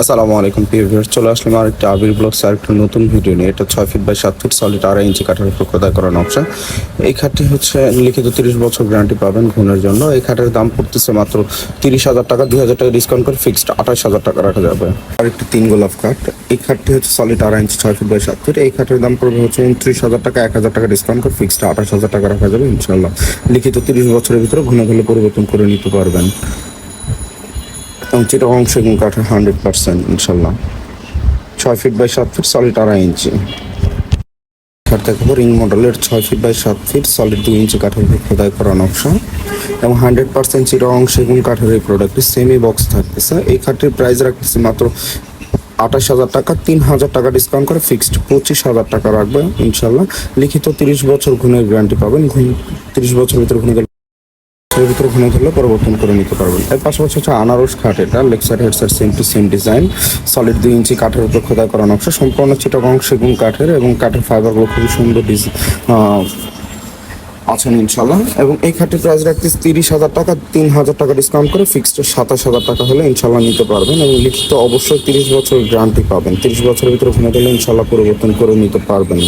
আসসালামু আলাইকুম পিভিয়ার চলে আসলাম আর একটা আবির ব্লগস আর একটা নতুন ভিডিও নিয়ে। এটা ছয় ফিট বাই সাত ফিট সলিড আড়াই ইঞ্চি কাঠের উপর খোদাই করা নকশা। এই খাটটি হচ্ছে লিখিত তিরিশ বছর গ্যারান্টি পাবেন ঘুণের জন্য। এই খাটের দাম পড়তেছে মাত্র তিরিশ হাজার টাকা, দুই হাজার টাকা ডিসকাউন্ট করে ফিক্সড আঠাশ হাজার টাকা রাখা যাবে। আর একটি তিন গোলাপ কাঠ এই খাটটি হচ্ছে সলিড আড়াই ইঞ্চি ছয় ফিট বাই সাত ফিট এই খাটের দাম পড়বে হচ্ছে উনত্রিশ হাজার টাকা, এক হাজার টাকা ডিসকাউন্ট করে ফিক্সড আঠাশ হাজার টাকা রাখা যাবে ইনশাল্লাহ লিখিত তিরিশ বছরের ভিতরে ঘুণে ঘুলে পরিবর্তন করে নিতে পারবেন। এবং চিটাগং সেগুন কাঠের হান্ড্রেড পার্সেন্ট ইনশাল্লাহ ছয় ফিট বাই সাত ফিট সলিড আড়াই ইঞ্চি খাট দেখাবো রিং মডেলের ছয় ফিট বাই সাত ফিট সলিড দুই ইঞ্চি কাঠের উপর খোদাই করা নকশা। এবং হান্ড্রেড পার্সেন্ট চিটাগং সেগুন কাঠের এই প্রোডাক্টটি সেমি বক্স থাকতেছে। এই খাটটির প্রাইস রাখতেছে মাত্র আঠাশ হাজার টাকা, তিন হাজার টাকা ডিসকাউন্ট করে ফিক্সড পঁচিশ হাজার টাকা রাখবে ইনশাল্লাহ লিখিত তিরিশ বছর ঘুণের গ্যারান্টি পাবেন ঘুম তিরিশ বছর ভিতরে ঘুনে ভিতরে ঘন ধরলে পরিবর্তন করে নিতে পারবেন। এর পাশাপাশি হচ্ছে আনারস খাট, এটা Lexar headset same to same design solid দুই ইঞ্চি কাঠের উপর খোদাই করা নকশা, সম্পূর্ণ চিটাগং সেগুন কাঠের এবং কাঠের ফাইবারগুলো খুবই সুন্দর আছেন ইনশাল্লাহ এবং এই খাটের প্রাইস রাখতেছি তিরিশ হাজার টাকা, তিন হাজার টাকা ডিসকাউন্ট করে ফিক্সড সাতাশ হাজার টাকা হলে ইনশাল্লাহ নিতে পারবেন এবং লিখিত অবশ্যই তিরিশ বছর গ্যারান্টি পাবেন। তিরিশ বছরের ভিতরে ঘুরে গেলে ইনশাল্লাহ পরিবর্তন করে নিতে পারবেন।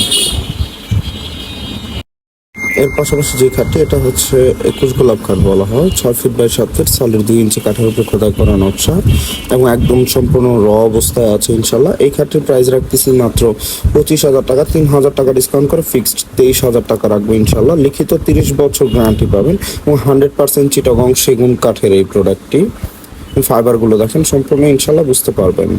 পাশাপাশি যে খাটটি, এটা হচ্ছে একুশ গোলাপ কাঠ বলা হয়। ছয় ফিট বাই সাত ফিট সালের দুই ইঞ্চি কাঠের উপরে খোদাই করা নকশা এবং একদম সম্পূর্ণ র অবস্থায় আছে ইনশাল্লাহ এই খাটটির প্রাইস রাখতেছি মাত্র পঁচিশ হাজার টাকা। তিন হাজার টাকা ডিসকাউন্ট করে ফিক্সড তেইশ হাজার টাকা রাখব ইনশাল্লাহ লিখিত তিরিশ বছর গ্যারান্টি পাবেন এবং হান্ড্রেড পার্সেন্ট চিটাগং সেগুন কাঠের এই প্রোডাক্টটি ফাইবারগুলো দেখেন, সম্পূর্ণ ইনশাল্লাহ বুঝতে পারবেন।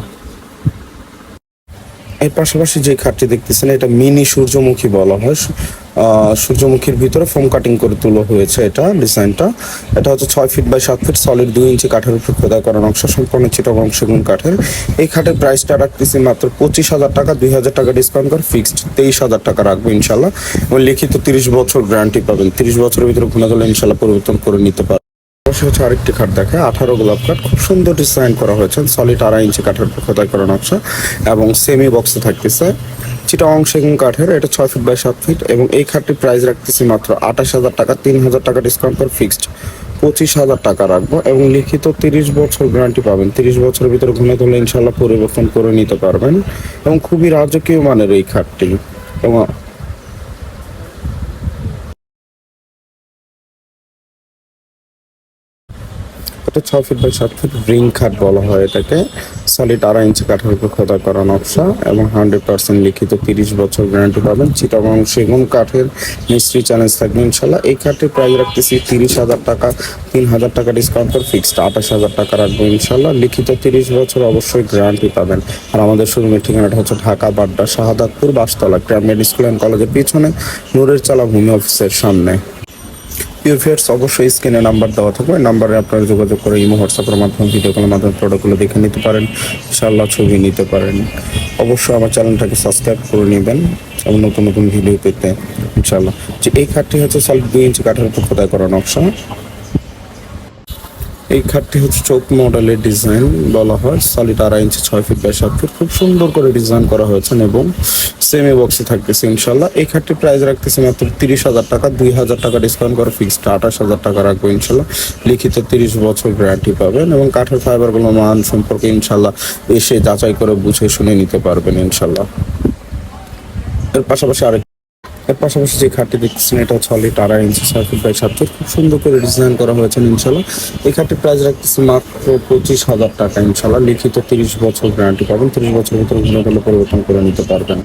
এর পাশাপাশি যে খাটটি দেখতেছেন, এটা মিনি সূর্যমুখী বলা হয়। সূর্যমুখীর ভিতরে ফোম কাটিং করে তুলো হয়েছে এটা ডিজাইনটা। এটা হচ্ছে ছয় ফিট বাই সাত ফিট সলিড দুই ইঞ্চি কাঠের উপর খোদা করা নকশা, সম্পূর্ণ চিটাগং সেগুন কাঠের। এই খাটের প্রাইসটা রাখতেছি মাত্র পঁচিশ হাজার টাকা, দুই হাজার টাকা ডিসকাউন্ট করে ফিক্সড তেইশ হাজার টাকা রাখব ইনশাল্লাহ। এবং লিখিত তিরিশ বছর গ্যারান্টি পাবেন। তিরিশ বছরের ভিতরে ঘুরে গেলে ইনশাল্লাহ পরিবর্তন করে নিতে পারবেন। পাশে হচ্ছে আরেকটি খাট দেখে, আঠারো গোলাপ কাঠ খুব সুন্দর ডিজাইন করা হয়েছে সলিড আড়াই ইঞ্চি কাঠের খোদাই করা নকশা এবং সেমি বক্সে থাকতেছে। চিটাং সেগুন কাঠের, এটা ছয় ফিট বাই সাত ফিট এবং এই খাটটির প্রাইস রাখতেছি মাত্র আঠাশ হাজার টাকা, তিন হাজার টাকা ডিসকাউন্ট করে ফিক্সড পঁচিশ হাজার টাকা রাখব এবং লিখিত তিরিশ বছর গ্যারান্টি পাবেন। তিরিশ বছরের ভিতরে ঘুমে তুলে ইনশাল্লাহ পরিবর্তন করে নিতে পারবেন। এবং খুবই রাজকীয় মানের এই খাটটি। এবং এটা ছ ফিট বাই সাত ফিট রিং খাট বলা হয় এটাকে। সলিড আড়াই ইঞ্চি কাঠের উপর খোদা করা নকশা এবং হান্ড্রেড পার্সেন্ট লিখিত তিরিশ বছর গ্যারান্টি পাবেন। চিটাগং সেগুন কাঠের মিস্ত্রি চ্যালেঞ্জ থাকবে ইনশাল্লাহ। এই খাটের প্রাইস রাখতেছি তিরিশ হাজার টাকা, তিন হাজার টাকা ডিসকাউন্ট করে ফিক্সড আঠাশ হাজার টাকা রাখব ইনশাল্লাহ। লিখিত তিরিশ বছর অবশ্যই গ্যারান্টি পাবেন। আর আমাদের শোরুমের ঠিকানাটা হচ্ছে ঢাকা, বাড্ডা, শাহাদাতপুর, বাসতলা গ্রামের স্কুল অ্যান্ড কলেজের পিছনে। নূরের চালা ভূমি অফিসের সামনে। পিওফিয়ার্স অবশ্যই স্ক্রিনে নাম্বার দেওয়া থাকবে। নাম্বারে আপনারা যোগাযোগ করে ইমো হোয়াটসঅ্যাপের মাধ্যমে ভিডিও কলের মাধ্যমে প্রোডাক্টগুলো দেখে নিতে পারেন। ইনশাআল্লাহ ছবি নিতে পারেন। অবশ্যই আমার চ্যানেলটাকে সাবস্ক্রাইব করে নেবেন। এবং নতুন নতুন ভিডিও পেতে, ইনশাআল্লাহ। যে এই কাঠটি হচ্ছে সাল দুই ইঞ্চি কাঠের উপর খোদাই করা নকশা এই খাটটি হচ্ছে চোখ মডেলের ডিজাইন বলা হয়। সলিড আড়াই ইঞ্চি ছয় ফিট বাই সাত ফিট খুব সুন্দর করে ডিজাইন করা হয়েছে এবং সেমি বক্সে থাকতেছে ইনশাল্লাহ এই খাটটির প্রাইস রাখতেছে মাত্র তিরিশ হাজার টাকা। দুই হাজার টাকা ডিসকাউন্ট করে ফিক্সড আঠাশ হাজার টাকা রাখব ইনশাল্লাহ লিখিত তিরিশ বছর গ্যারান্টি পাবেন এবং কাঠের ফাইবারগুলো মান সম্পর্কে ইনশাল্লাহ এসে যাচাই করে বুঝে শুনে নিতে পারবেন ইনশাল্লাহ এর পাশাপাশি আরেক এর পাশাপাশি যে খাটটি দেখতেছেন, এটা হচ্ছে অলরেডি আড়াই ইঞ্চি ফিট বাই সাত ফিট খুব সুন্দর করে ডিজাইন করা হয়েছে ইনশাল্লাহ এই খাটটির প্রাইস রাখতেছে মাত্র পঁচিশ হাজার টাকা ইনশাল্লাহ লিখিত তিরিশ বছর গ্যারান্টি পাবেন। তিরিশ বছর ভিতরে পরিবর্তন করে নিতে পারবেন।